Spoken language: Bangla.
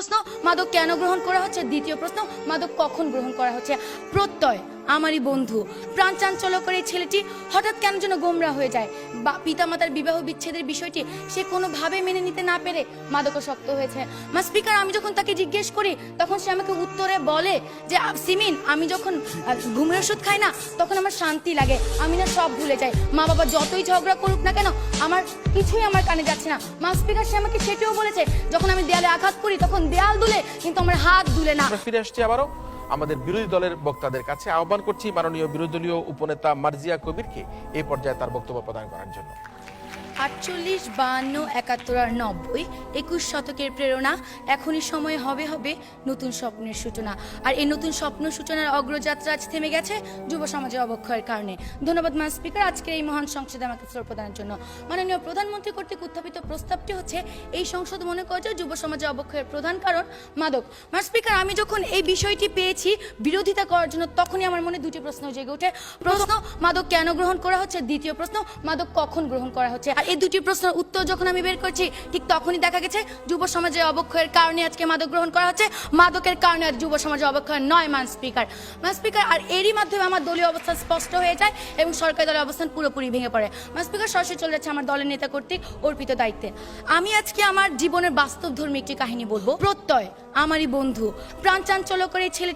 প্রশ্ন? মাদক কেন গ্রহণ করা হচ্ছে? দ্বিতীয় প্রশ্ন, মাদক কখন গ্রহণ করা হচ্ছে? প্রত্যয়, আমারই বন্ধু। প্রাণ চাঞ্চল্যকর এই ছেলেটি হঠাৎ কেন যেন গোমরা হয়ে যায়? বা পিতামাতার বিবাহ বিচ্ছেদের বিষয়টি সে কোনোভাবে মেনে নিতে না পেরে মাদকাসক্ত হয়েছে। মা স্পিকার, আমি যখন তাকে জিজ্ঞেস করি, তখন সে আমাকে উত্তরে বলে যে সিমিন, আমি যখন ঘুমের ওষুধ খাই না, তখন আমার শান্তি লাগে, আমি না সব ভুলে যাই। মা বাবা যতই ঝগড়া করুক না কেন, আমার কিছুই আমার কানে যাচ্ছে না। মা স্পিকার, সে আমাকে সেটিও বলেছে, যখন আমি দেয়ালে আঘাত করি, তখন দেয়াল দুলে, কিন্তু আমার হাত দুলে না। ফিরে আসছি আবারও। আমাদের বিরোধী দলের বক্তাদের কাছে আহ্বান করছি মাননীয় বিরোধী দলীয় উপনেতা মার্জিয়া কবিরকে এই পর্যায়ে তার বক্তব্য প্রদান করার জন্য। আটচল্লিশ বাহান্ন একাত্তর আর নব্বই, একুশ শতকের প্রেরণা। এখনই সময় হবে হবে নতুন স্বপ্নের সূচনা। আর এই নতুন স্বপ্ন সূচনার অগ্রযাত্রা আজ থেমে গেছে যুব সমাজের অবক্ষয়ের কারণে। ধন্যবাদ মান স্পিকার। আজকের এই মহান সংসদে আমাকে ফ্লোর প্রদানের জন্য। মাননীয় প্রধানমন্ত্রী কর্তৃক উত্থাপিত প্রস্তাবটি হচ্ছে, এই সংসদ মনে করে যে যুব সমাজের অবক্ষয়ের প্রধান কারণ, মাদক। মান স্পিকার, আমি যখন এই বিষয়টি পেয়েছি, বিরোধিতা করার জন্য তখনই আমার মনে দুটি প্রশ্ন জেগে ওঠে। প্রশ্ন, মাদক কেন গ্রহণ করা হচ্ছে? দ্বিতীয় প্রশ্ন, মাদক কখন গ্রহণ করা হচ্ছে? আর এই দুটি প্রশ্নের উত্তর যখন আমি বের করছি, ঠিক তখনই দেখা গেছে যুব সমাজের অবক্ষয়ের কারণে আজকে মাদক গ্রহণ করা হচ্ছে। মাদকের কারণে আজ যুব সমাজের অবক্ষয় নয় মান স্পিকার। মান স্পিকার, আর এরই মাধ্যমে আমার দলীয় অবস্থান স্পষ্ট হয়ে যায় এবং সরকারি দলের অবস্থান পুরোপুরি ভেঙে পড়ে। মান স্পিকার, সরাসরি চলে যাচ্ছে আমার দলের নেতা কর্তৃক অর্পিত দায়িত্বে। আমি আজকে আমার জীবনের বাস্তব ধর্মী একটি কাহিনী বলব। প্রত্যয়, আমারই বন্ধু। প্রাণ চাঞ্চল্যকর এই ছেলেটি